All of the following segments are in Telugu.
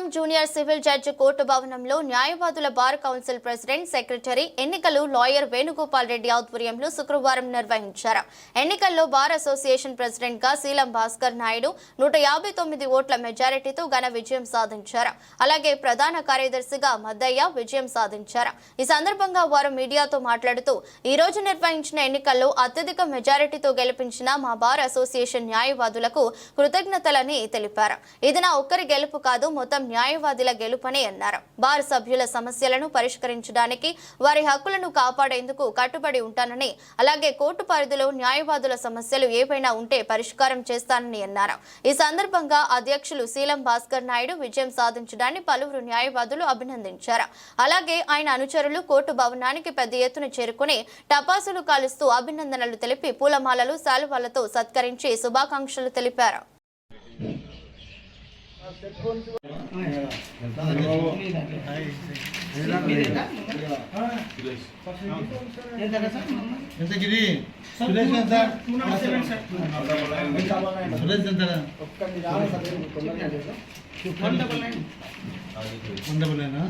Kollam junior civil judge court భవనంలో న్యాయవాదుల బార్ కౌన్సిల్ ప్రెసిడెంట్ సెక్రటరీ ఎన్నికలు లాయర్ వేణుగోపాల్ రెడ్డి ఆధ్వర్యంలో శుక్రవారం నిర్వహించారు. ఎన్నికల్లో బార్ అసోసియేషన్ ప్రెసిడెంట్గా శీలం భాస్కర్ నాయుడు నూట యాభై తొమ్మిది ఓట్ల మెజారిటీతో ఘన విజయం సాధించారు. అలాగే ప్రధాన కార్యదర్శిగా మద్దయ్య విజయం సాధించారు. ఈ సందర్భంగా వారు మీడియాతో మాట్లాడుతూ ఈ రోజు నిర్వహించిన ఎన్నికల్లో అత్యధిక మెజారిటీతో గెలిపించిన మా బార్ అసోసియేషన్ న్యాయవాదులకు కృతజ్ఞతలని తెలిపారు. ఇది నా ఒక్కరి గెలుపు కాదు మొత్తం న్యాయవాదుల గెలుపని అన్నారు. బార్ సభ్యుల సమస్యలను పరిష్కరించడానికి వారి హక్కులను కాపాడేందుకు కట్టుబడి ఉంటానని అలాగే కోర్టు పరిధిలో న్యాయవాదుల సమస్యలు ఏవైనా ఉంటే పరిష్కారం చేస్తానని అన్నారు. ఈ సందర్భంగా అధ్యక్షులు శీలం భాస్కర్ నాయుడు విజయం సాధించడాన్ని పలువురు న్యాయవాదులు అభినందించారు. అలాగే ఆయన అనుచరులు కోర్టు భవనానికి పెద్ద ఎత్తున చేరుకుని టపాసులు కాలుస్తూ అభినందనలు తెలిపి పూలమాలలు శాలువాలతో సత్కరించి శుభాకాంక్షలు తెలిపారు. ఎంతకిది సురేష్ ఎంత సురేష్ ఎంత వన్ డబల్ నైనా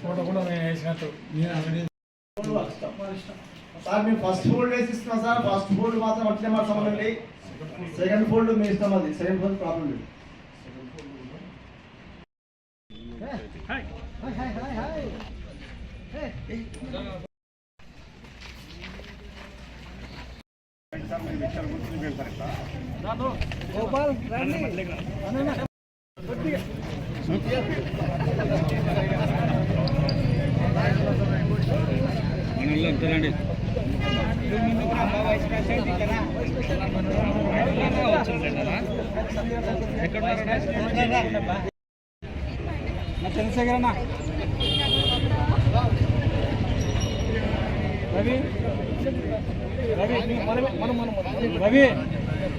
ఫోటో కూడా నేను వేసినట్టు సార్ మేము ఫస్ట్ ఫోల్డ్ వేసి ఇస్తున్నాం సార్ ఫస్ట్ ఫోల్డ్ మాత్రం అట్లే మాకు సంబంధం లేదు సెకండ్ ఫోల్డ్ మీ ఇష్టం అది సెకండ్ ఫోల్డ్ ప్రాబ్లం లేదు చంద్రశేఖర్ అన్న రవి రవి మనం మనం మనం రవి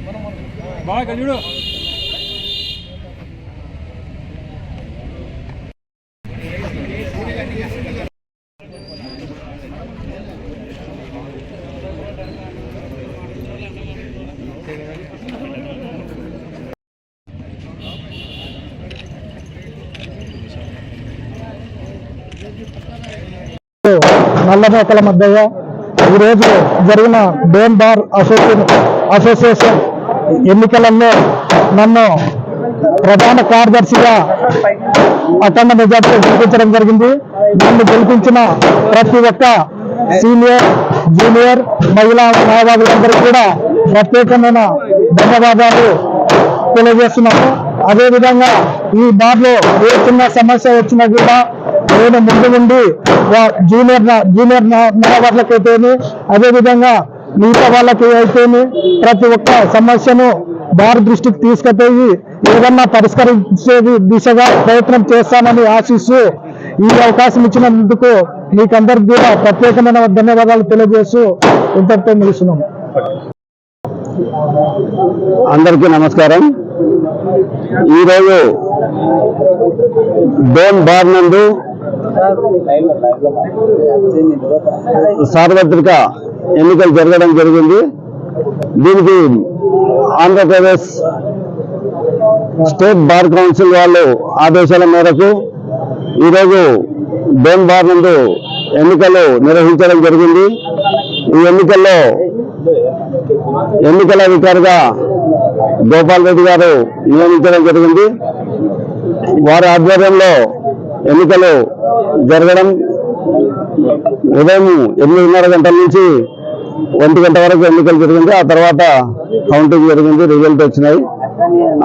మనం మనం బాగా కలియుడు నల్లమేకల మధ్యగా ఈరోజు జరిగిన డోన్ బార్ అసోసియేషన్ అసోసియేషన్ ఎన్నికలలో నన్ను ప్రధాన కార్యదర్శిగా అఖండ మెజార్టీ గెలిపించడం జరిగింది. నన్ను గెలిపించిన ప్రతి ఒక్క సీనియర్ జూనియర్ మహిళా న్యాయవాదులందరికీ కూడా ప్రత్యేకమైన ధన్యవాదాలు తెలియజేస్తున్నాము అదేవిధంగా ఈ బార్లో ఏ చిన్న సమస్య వచ్చినా కూడా నేను ముందు ఉండి జూనియర్ నా- జూనియర్ నా- అదేవిధంగా మిగతా వాళ్ళకి అయితేనే ప్రతి ఒక్క సమస్యను బార్ దృష్టికి తీసుకుపోయి ఏదన్నా పరిష్కరించేది దిశగా ప్రయత్నం చేస్తామని ఆశిస్తూ ఈ అవకాశం ఇచ్చినందుకు మీకందరికి కూడా ప్రత్యేకమైన ధన్యవాదాలు తెలియజేస్తూ ఇంతటితో ముగిస్తున్నాము. అందరికీ నమస్కారం. ఈరోజు డోన్ బార్ నందు సార్వత్రిక ఎన్నికలు జరగడం జరిగింది. దీనికి ఆంధ్రప్రదేశ్ స్టేట్ బార్ కౌన్సిల్ వాళ్ళు ఆదేశాల మేరకు ఈరోజు డోన్ బార్ నందు ఎన్నికలు నిర్వహించడం జరిగింది. ఈ ఎన్నికల్లో ఎన్నికల అధికారిగా గోపాల్ రెడ్డి గారు నియమించడం జరిగింది. వారి ఆధ్వర్యంలో ఎన్నికలు జరగడం ఉదయం ఎనిమిదిన్నర గంటల నుంచి ఒంటి గంట వరకు ఎన్నికలు జరిగింది. ఆ తర్వాత కౌంటింగ్ జరిగింది రిజల్ట్ వచ్చినాయి.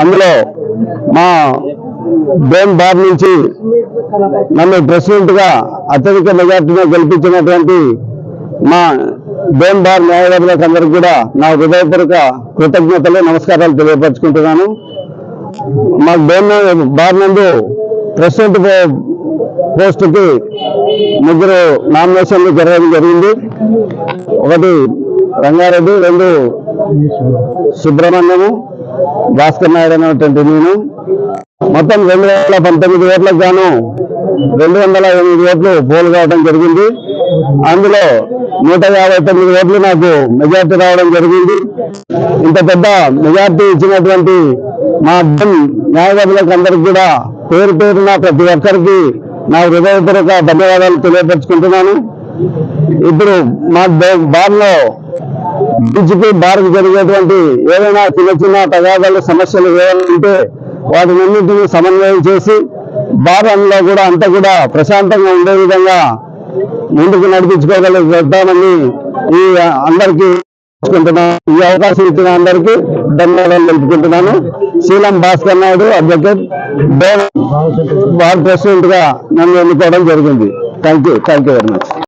అందులో మా డోన్ బార్ నుంచి నన్ను ప్రెసిడెంట్గా అత్యధిక మెజార్టీగా గెలిపించినటువంటి మా డోన్ బార్ న్యాయవాదులకు అందరికి కూడా నా హృదయపూర్వక కృతజ్ఞతలు నమస్కారాలు తెలియపరచుకుంటున్నాను. మా డోన్ బార్ నందు ప్రెసిడెంట్ పోస్టుకి ముగ్గురు నామినేషన్లు జరగడం జరిగింది. ఒకటి రంగారెడ్డి రెండు సుబ్రహ్మణ్యము భాస్కర్ నాయుడు అనేటువంటి నేను. మొత్తం రెండు వేల పంతొమ్మిది ఓట్లకు గాను రెండు వందల ఎనిమిది ఓట్లు పోలు కావడం జరిగింది. అందులో నూట యాభై తొమ్మిది ఓట్లు నాకు మెజార్టీ రావడం జరిగింది. ఇంత పెద్ద మెజార్టీ ఇచ్చినటువంటి మా అర్థం న్యాయవాదులకు అందరికి కూడా పేరు పేరున ప్రతి ఒక్కరికి నా హృదయపూర్వక ధన్యవాదాలు తెలియపరుచుకుంటున్నాను. ఇప్పుడు మా దే- బార్లో బీచ్కి బార్కు జరిగేటువంటి ఏదైనా చిన్న చిన్న తగాదాలు సమస్యలు ఏమైనా ఉంటే వాటినన్నింటినీ సమన్వయం చేసి భారంలో కూడా అంతా కూడా ప్రశాంతంగా ఉండే విధంగా ముందుకు నడిపించుకోగలుగుతామని ఈ అందరికీ తెలుసుకుంటున్నాను. ఈ అవకాశం ఇచ్చిన అందరికీ ధన్యవాదాలు తెలుపుకుంటున్నాను. శీలం భాస్కర్ నాయుడు అడ్వకేట్ బార్ ప్రెసిడెంట్గా నన్ను ఎన్నుకోవడం జరిగింది. Thank you thank you very much.